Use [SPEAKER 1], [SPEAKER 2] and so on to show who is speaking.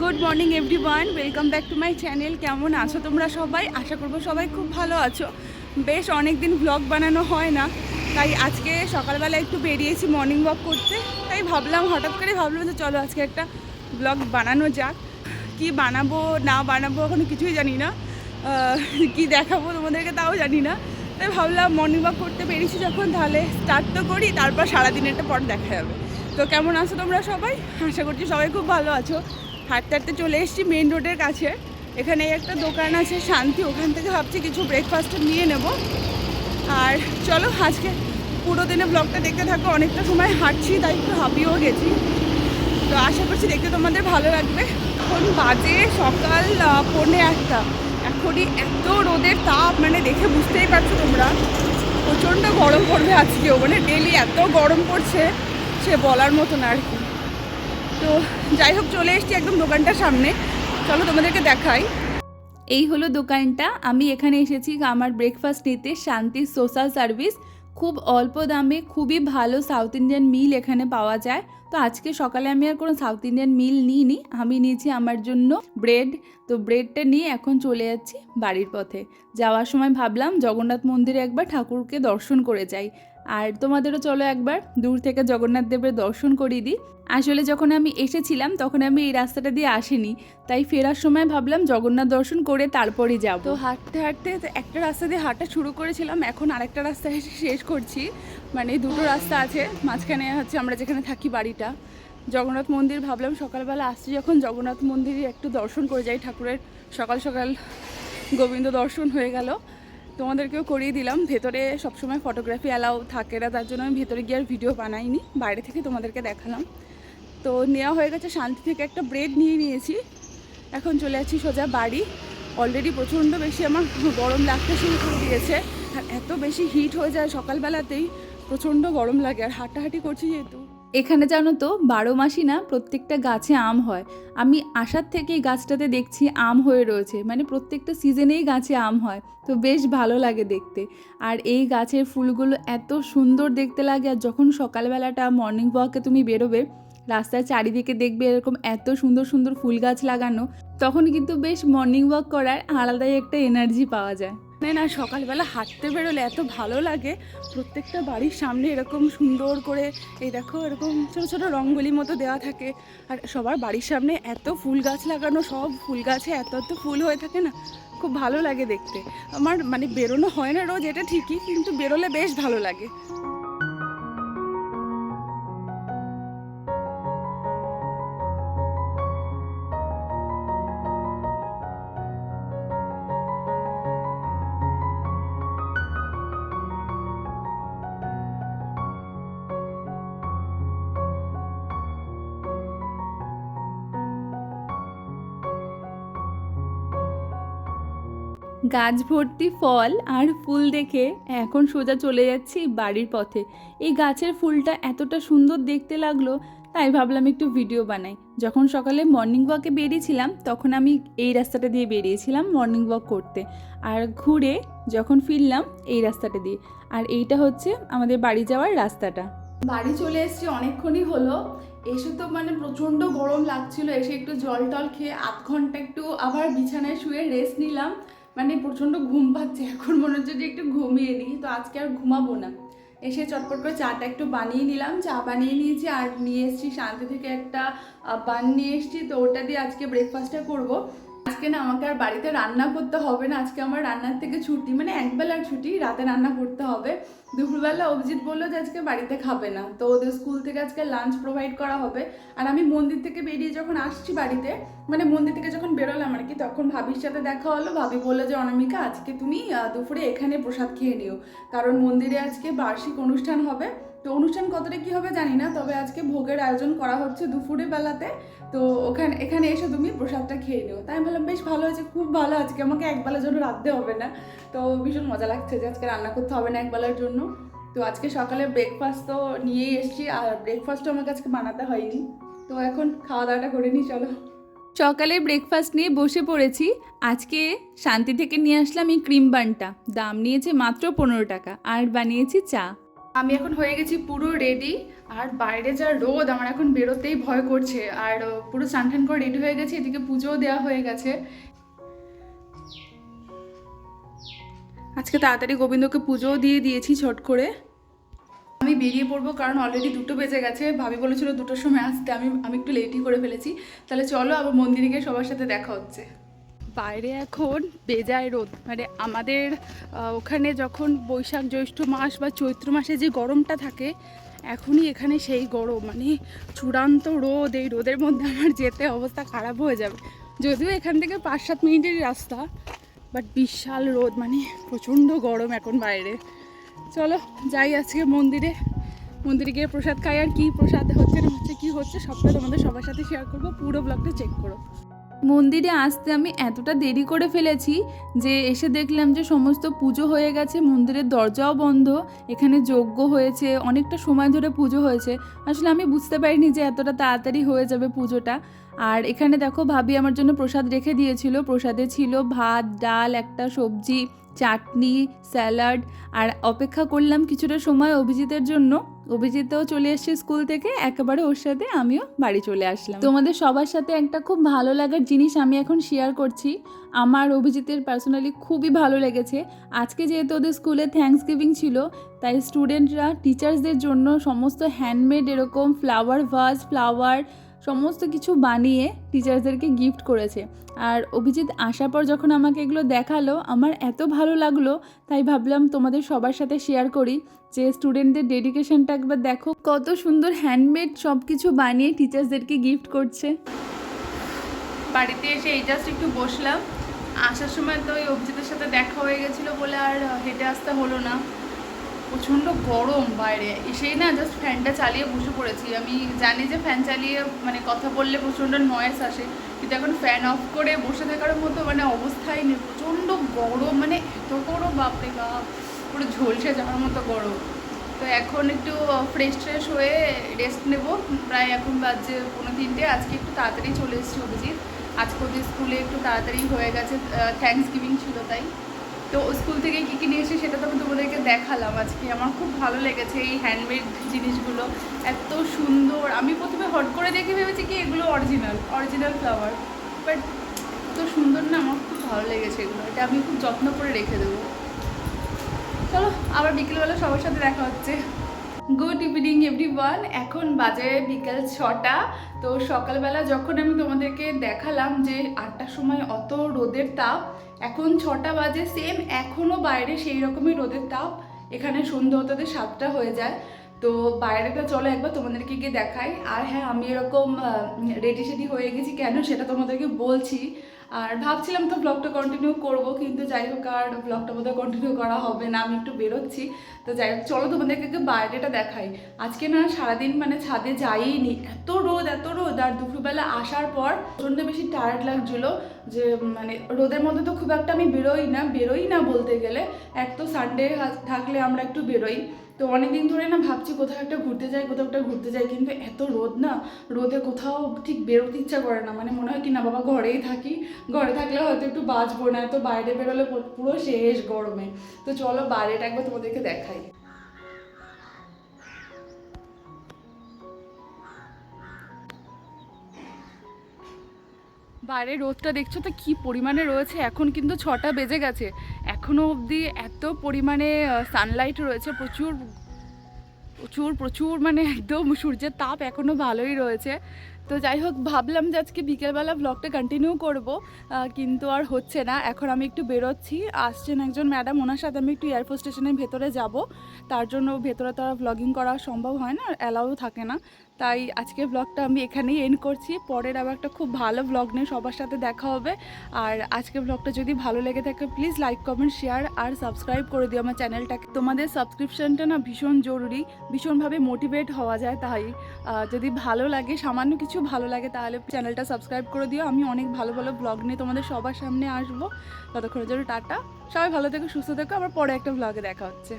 [SPEAKER 1] Good morning everyone welcome back to my channel কেমন আছো তোমরা সবাই? আশা করব সবাই খুব ভালো আছো। বেশ অনেক দিন ব্লগ বানানো হয় না, তাই আজকে সকালবেলা একটু বেরিয়েছি মর্নিং ওয়াক করতে। তাই ভাবলাম, হঠাৎ করে ভাবলাম যে চলো আজকে একটা ব্লগ বানানো যাক। কি বানাবো, না বানাবো এখনও কিছুই জানি না। কি দেখাবো তোমাদেরকে তাও জানি না। তাই ভাবলাম মর্নিং ওয়াক করতে বেরিয়েছি যখন, তাহলে স্টার্ট তো করি, তারপর সারাদিনেরটা পর দেখা যাবে। তো কেমন আছো তোমরা সবাই? আশা করছি সবাই খুব ভালো আছো। হাঁটতে হাঁটতে চলে এসেছি মেন রোডের কাছে। এখানে একটা দোকান আছে, শান্তি, ওখান থেকে ভাবছি কিছু ব্রেকফাস্ট নিয়ে নেব। আর চলো, আজকে পুরো দিনে ব্লগটা দেখতে থাকো, অনেকটা সময় হাঁটছি, তাই একটু হাঁপিয়েও গেছি। তো আশা করছি দেখতে তোমাদের ভালো লাগবে। এখন বাজে সকাল পৌনে একটা। এখনই এত রোদের তাপ মানে দেখে বুঝতেই পারছ তোমরা। প্রচণ্ড গরম পড়বে আজকেও মানে ডেলি এত গরম পড়ছে, সে বলার মতন আর কি। তো যাই হোক, চলে এসেছি একদম দোকানটার সামনে। চলো তোমাদেরকে দেখাই। এই হলো দোকানটা। আমি এখানে এসেছি আমার ব্রেকফাস্ট নিতে। শান্তি সোশ্যাল সার্ভিস খুব অল্প দামে, খুবই ভালো সাউথ ইন্ডিয়ান মিল এখানে পাওয়া যায়। তো আজকে সকালে আমি আর কোনো সাউথ ইন্ডিয়ান মিল নিইনি। আমি নিয়েছি আমার জন্য ব্রেড তো ব্রেডটা নিয়ে এখন চলে যাচ্ছি বাড়ির পথে। যাওয়ার সময় ভাবলাম জগন্নাথ মন্দিরে একবার ঠাকুরকে দর্শন করে যাই। আর তোমাদেরও চলো একবার দূর থেকে জগন্নাথ দেবের দর্শন করিয়ে দিই। আসলে যখন আমি এসেছিলাম, তখন আমি এই রাস্তাটা দিয়ে আসিনি। তাই ফেরার সময় ভাবলাম জগন্নাথ দর্শন করে তারপরই যাব। তো হাঁটতে হাঁটতে একটা রাস্তা দিয়ে হাঁটা শুরু করেছিলাম, এখন আরেকটা রাস্তা এসে শেষ করছি। মানে দুটো রাস্তা আছে, মাঝখানে হচ্ছে আমরা যেখানে থাকি বাড়িটা। জগন্নাথ মন্দির ভাবলাম সকালবেলা আসছি, যখন জগন্নাথ মন্দিরে একটু দর্শন করে যাই, ঠাকুরের সকাল সকাল গোবিন্দ দর্শন হয়ে গেল। তোমাদেরকেও করিয়ে দিলাম। ভেতরে সবসময় ফটোগ্রাফি অ্যালাউ থাকে না, তার জন্য আমি ভেতরে গিয়ে আর ভিডিও বানাইনি। বাইরে থেকে তোমাদেরকে দেখালাম। তো নেওয়া হয়ে গেছে শান্তি থেকে একটা ব্রেড নিয়ে নিয়েছি। এখন চলে আছি সোজা বাড়ি। অলরেডি প্রচণ্ড বেশি আমার গরম লাগতে শুরু করে দিয়েছে। আর এত বেশি হিট হয়ে যায় সকালবেলাতেই, প্রচণ্ড গরম লাগে। আর হাঁটাহাঁটি করছি যেহেতু এখানে জানো তো, বারো মাসই না প্রত্যেকটা গাছে আম হয়। আমি আসার থেকেই গাছটাতে দেখছি আম হয়ে রয়েছে। মানে প্রত্যেকটা সিজনেই গাছে আম হয়। তো বেশ ভালো লাগে দেখতে। আর এই গাছের ফুলগুলো এত সুন্দর দেখতে লাগে। আর যখন সকালবেলাটা মর্নিং ওয়াকে তুমি বেরোবে, রাস্তার চারিদিকে দেখবে এরকম এত সুন্দর সুন্দর ফুল গাছ লাগানো তখন কিন্তু বেশ মর্নিং ওয়াক করার আলাদাই একটা এনার্জি পাওয়া যায়। না না, সকালবেলা হাঁটতে বেরোলে এত ভালো লাগে। প্রত্যেকটা বাড়ির সামনে এরকম সুন্দর করে, এই দেখো, এরকম ছোটো ছোটো রঙ্গলি মতো দেওয়া থাকে। আর সবার বাড়ির সামনে এত ফুল গাছ লাগানো, সব ফুল গাছে এত এত ফুল হয়ে থাকে না, খুব ভালো লাগে দেখতে। আমার মানে বেরোনো হয় না রোজ, এটা ঠিকই, কিন্তু বেরোলে বেশ ভালো লাগে। গাছ ভর্তি ফল আর ফুল দেখে এখন সোজা চলে যাচ্ছি বাড়ির পথে। এই গাছের ফুলটা এতটা সুন্দর দেখতে লাগল, তাই ভাবলাম একটু ভিডিও বানাই। যখন সকালে মর্নিং ওয়াকে বেরিয়েছিলাম, তখন আমি এই রাস্তাটা দিয়ে বেরিয়েছিলাম মর্নিং ওয়াক করতে। আর ঘুরে যখন ফিরলাম এই রাস্তাটা দিয়ে। আর এইটা হচ্ছে আমাদের বাড়ি যাওয়ার রাস্তাটা। বাড়ি চলে এসেছি অনেকক্ষণই হলো। এসে তো মানে প্রচণ্ড গরম লাগছিল, এসে একটু জল টল খেয়ে আধ ঘণ্টা একটু আবার বিছানায় শুয়ে রেস্ট নিলাম। মানে প্রচণ্ড ঘুম পাচ্ছে। এখন মনে হচ্ছে যে একটু ঘুমিয়ে নিই। তো আজকে আর ঘুমাবো না। এসে চটপট করে চাটা একটু বানিয়ে নিলাম। চা বানিয়ে নিয়েছি আর নিয়ে এসেছি শান্তি থেকে একটা বান নিয়ে এসেছি। তো ওটা দিয়ে আজকে ব্রেকফাস্টটা করব। আজকে না আমাকে আর বাড়িতে রান্না করতে হবে না। আজকে আমার রান্নার থেকে ছুটি মানে একবেলার ছুটি, রাতে রান্না করতে হবে। দুপুরবেলা অভিজিৎ বলল যে আজকে বাড়িতে খাবে না। তো ওদের স্কুল থেকে আজকে লাঞ্চ প্রোভাইড করা হবে। আর আমি মন্দির থেকে বেরিয়ে যখন আসছি বাড়িতে মানে মন্দির থেকে যখন বেরোলাম আর কি, তখন ভাবির সাথে দেখা হলো। ভাবি বলল যে, অনামিকা, আজকে তুমি দুপুরে এখানে প্রসাদ খেয়ে নিও। কারণ মন্দিরে আজকে বার্ষিক অনুষ্ঠান হবে। তো অনুষ্ঠান কতটা কি হবে জানি না, তবে আজকে ভোগের আয়োজন করা হচ্ছে দুপুরে বেলাতে। তো ওখানে এখানে এসে তুমি প্রসাদটা খেয়ে নিও। তাই আমি বললাম বেশ ভালো হয়েছে খুব ভালো আজকে আমাকে একবেলার জন্য রাখতে হবে না। তো ভীষণ মজা লাগছে যে আজকে রান্না করতে হবে না একবেলার জন্য। তো আজকে সকালে ব্রেকফাস্ট তো নিয়েই এসেছি আর ব্রেকফাস্টও আমাকে আজকে বানাতে হয়নি। তো এখন খাওয়া দাওয়াটা করে নিই চলো। সকালে ব্রেকফাস্ট নিয়ে বসে পড়েছি। আজকে শান্তি থেকে নিয়ে আসলাম এই ক্রিম বানটা দাম নিয়েছে মাত্র পনেরো টাকা আর বানিয়েছি চা। আমি এখন হয়ে গেছি পুরো রেডি আর বাইরে যা রোদ, আমার এখন বেরোতেই ভয় করছে। আর পুরো স্নান টান করে রেডি হয়ে গেছে, এদিকে পুজোও দেওয়া হয়ে গেছে। আজকে তাড়াতাড়ি গোবিন্দকে পুজোও দিয়ে দিয়েছি ছট করে। আমি বেরিয়ে পড়ব, কারণ অলরেডি দুটো বেজে গেছে। ভাবি বলেছিল দুটোর সময় আসতে, আমি আমি একটু লেটই করে ফেলেছি। তাহলে চলো আবার মন্দিরে গিয়ে সবার সাথে দেখা হচ্ছে। বাইরে এখন বেজায় রোদ। মানে আমাদের ওখানে যখন বৈশাখ জ্যৈষ্ঠ মাস বা চৈত্র মাসে যে গরমটা থাকে এখনই এখানে সেই গরম মানে চূড়ান্ত রোদ, এই রোদের মধ্যে আমার যেতে অবস্থা খারাপ হয়ে যাবে। যদিও এখান থেকে পাঁচ সাত মিনিটের রাস্তা বাট বিশাল রোদ মানে প্রচণ্ড গরম এখন বাইরে। চলো, যাই আজকে মন্দিরে। মন্দিরে গিয়ে প্রসাদ খাই, আর কী প্রসাদ হচ্ছে না হচ্ছে, কি হচ্ছে সবটা তোমাদের সবার সাথে শেয়ার করব, পুরো ব্লগটা চেক করো। মন্দিরে আসতে আমি এতটা দেরি করে ফেলেছি যে এসে দেখলাম যে সমস্ত পুজো হয়ে গেছে, মন্দিরের দরজাও বন্ধ, এখানে যজ্ঞ হয়েছে, অনেকটা সময় ধরে পুজো হয়েছে। আসলে আমি বুঝতে পারিনি যে এতটা তাড়াতাড়ি হয়ে যাবে পুজোটা। আর এখানে দেখো ভাবি আমার জন্য প্রসাদ রেখে দিয়েছিল। প্রসাদে ছিল ভাত, ডাল, একটা সবজি চাটনি, স্যালাড আর অপেক্ষা করলাম কিছুটা সময় অভিজিতের জন্য। অভিজিৎও চলে এসছে স্কুল থেকে, একেবারে ওর সাথে আমিও বাড়ি চলে আসলাম। তোমাদের সবার সাথে একটা খুব ভালো লাগার জিনিস আমি এখন শেয়ার করছি। আমার, অভিজিতের পার্সোনালি খুবই ভালো লেগেছে। আজকে যেহেতু ওদের স্কুলে থ্যাঙ্কস গিভিং ছিল, তাই স্টুডেন্টরা টিচার্সদের জন্য সমস্ত হ্যান্ডমেড এরকম ফ্লাওয়ার ভাজ ফ্লাওয়ার সমস্ত কিছু বানিয়ে টিচার্সদেরকে গিফট করেছে। আর অভিজিৎ আসার পর যখন আমাকে এগুলো দেখাল, আমার এত ভালো লাগল, তাই ভাবলাম তোমাদের সবার সাথে শেয়ার করি যে স্টুডেন্টদের ডেডিকেশনটা একবার দেখো। কত সুন্দর হ্যান্ডমেড সব কিছু বানিয়ে টিচার্সদেরকে গিফট করছে। বাড়িতে এসে এই জাস্ট একটু বসলাম। আসার সময় তো ওই অভিজিতের সাথে দেখা হয়ে গেছিল বলে আর হেঁটে আসতে হলো না। প্রচণ্ড গরম বাইরে। এসেই না জাস্ট ফ্যানটা চালিয়ে বসে পড়েছি। আমি জানি যে ফ্যান চালিয়ে মানে কথা বললে প্রচণ্ড নয়েস আসে, কিন্তু এখন ফ্যান অফ করে বসে থাকার মতো মানে অবস্থাই নেই। প্রচণ্ড গরম মানে এত গরম, বাপরে বাপ! পুরো ঝলসে যাওয়ার মতো গরম। তো এখন একটু ফ্রেশ ট্রেশ হয়ে রেস্ট নেব। প্রায় এখন বাজছে পনেরো তিনটে। আজকে একটু তাড়াতাড়ি চলে এসেছি অভিজিৎ। আজকে ওদের স্কুলে একটু তাড়াতাড়ি হয়ে গেছে থ্যাঙ্কস গিভিং ছিল তাই। তো স্কুল থেকে কী কী নিয়ে এসে সেটা তো আমি তোমাদেরকে দেখালাম। আজকে আমার খুব ভালো লেগেছে এই হ্যান্ডমেড জিনিসগুলো। এত সুন্দর। আমি প্রথমে হট করে দেখে ভেবেছি কি এগুলো অরিজিনাল অরিজিনাল ফ্লাওয়ার বাট এত সুন্দর না, আমার খুব ভালো লেগেছে এগুলো। এটা আমি খুব যত্ন করে রেখে দেবো। চলো, আবার বিকেলবেলা সবার সাথে দেখা হচ্ছে। গুড ইভিনিং এভরিওয়ান এখন বাজে বিকেল ছটা। তো সকালবেলা যখন আমি তোমাদেরকে দেখালাম যে আটটার সময় অত রোদের তাপ, এখন ছটা বাজে সেম এখনও বাইরে সেই রকমই রোদের তাপ। এখানে সন্ধ্যে হতে সাতটা হয়ে যায়। তো বাইরেটা চলো একবার তোমাদেরকে গিয়ে দেখাই। আর হ্যাঁ আমি এরকম রেডি সেডি হয়ে গেছি কেন সেটা তোমাদেরকে বলছি। আর ভাবছিলাম তো ব্লগটা কন্টিনিউ করব, কিন্তু যাই হোক আর ব্লগটা বোধহয় কন্টিনিউ করা হবে না, আমি একটু বেরোচ্ছি। তো যাই হোক, চলো তোমাদেরকে একটু বাইরেটা দেখাই। আজকে না সারাদিন মানে ছাদে যাইনি, এত রোদ এত রোদ। আর দুপুরবেলা আসার পর প্রচণ্ড বেশি টায়ার্ড লাগছিল যে মানে রোদের মধ্যে তো খুব একটা আমি বেরোই না বেরোই না বলতে গেলে। এক তো সানডে থাকলে আমরা একটু বেরোই। তো অনেকদিন ধরে না ভাবছি কোথাও একটা ঘুরতে যাই, কোথাও একটা ঘুরতে যাই, কিন্তু এত রোদ না, রোদে কোথাও ঠিক বেরোতে ইচ্ছা করে না। মানে মনে হয় কি না, বাবা ঘরেই থাকি, ঘরে থাকলে হয়তো একটু বাঁচবো না, তো বাইরে বেরোলে পুরো শেষ গরমে। তো চলো বাইরেটা একবার তোমাদেরকে দেখাই। বাইরে রোদটা দেখছ তো কি পরিমাণে রয়েছে? এখন কিন্তু ছটা বেজে গেছে। এখনও অবধি এত পরিমাণে সানলাইট রয়েছে, প্রচুর প্রচুর প্রচুর মানে একদম সূর্যের তাপ এখনও ভালোই রয়েছে। তো যাই হোক, ভাবলাম যে আজকে বিকেলবেলা ব্লগটা কন্টিনিউ করব। কিন্তু আর হচ্ছে না, এখন আমি একটু বেরোচ্ছি। আসছেন একজন ম্যাডাম ওনার সাথে আমি একটু এয়ারফোর্স স্টেশনের ভেতরে যাব। তার জন্য ভেতরে তো আর ব্লগিং করা সম্ভব হয় না অ্যালাউ থাকে না। তাই আজকে ব্লগটা আমি এখানেই এন্ড করছি। পরের আবার একটা খুব ভালো ব্লগ নিয়ে সবার সাথে দেখা হবে। আর আজকে ব্লগটা যদি ভালো লেগে থাকে প্লিজ লাইক কমেন্ট শেয়ার আর সাবস্ক্রাইব করে দিও আমার চ্যানেলটাকে তোমাদের সাবস্ক্রিপশনটা না ভীষণ জরুরি, ভীষণভাবে মোটিভেট হওয়া যায়। তাই যদি ভালো লাগে, সামান্য কিছু ভালো লাগে তাহলে চ্যানেলটা সাবস্ক্রাইব করে দিও। আমি অনেক ভালো ভালো ব্লগ নিয়ে তোমাদের সবার সামনে আসব। ততক্ষণের জন্য টাটা। সবাই ভালো থেকো, সুস্থ থেকো। আবার পরে একটা ব্লগে দেখা হচ্ছে।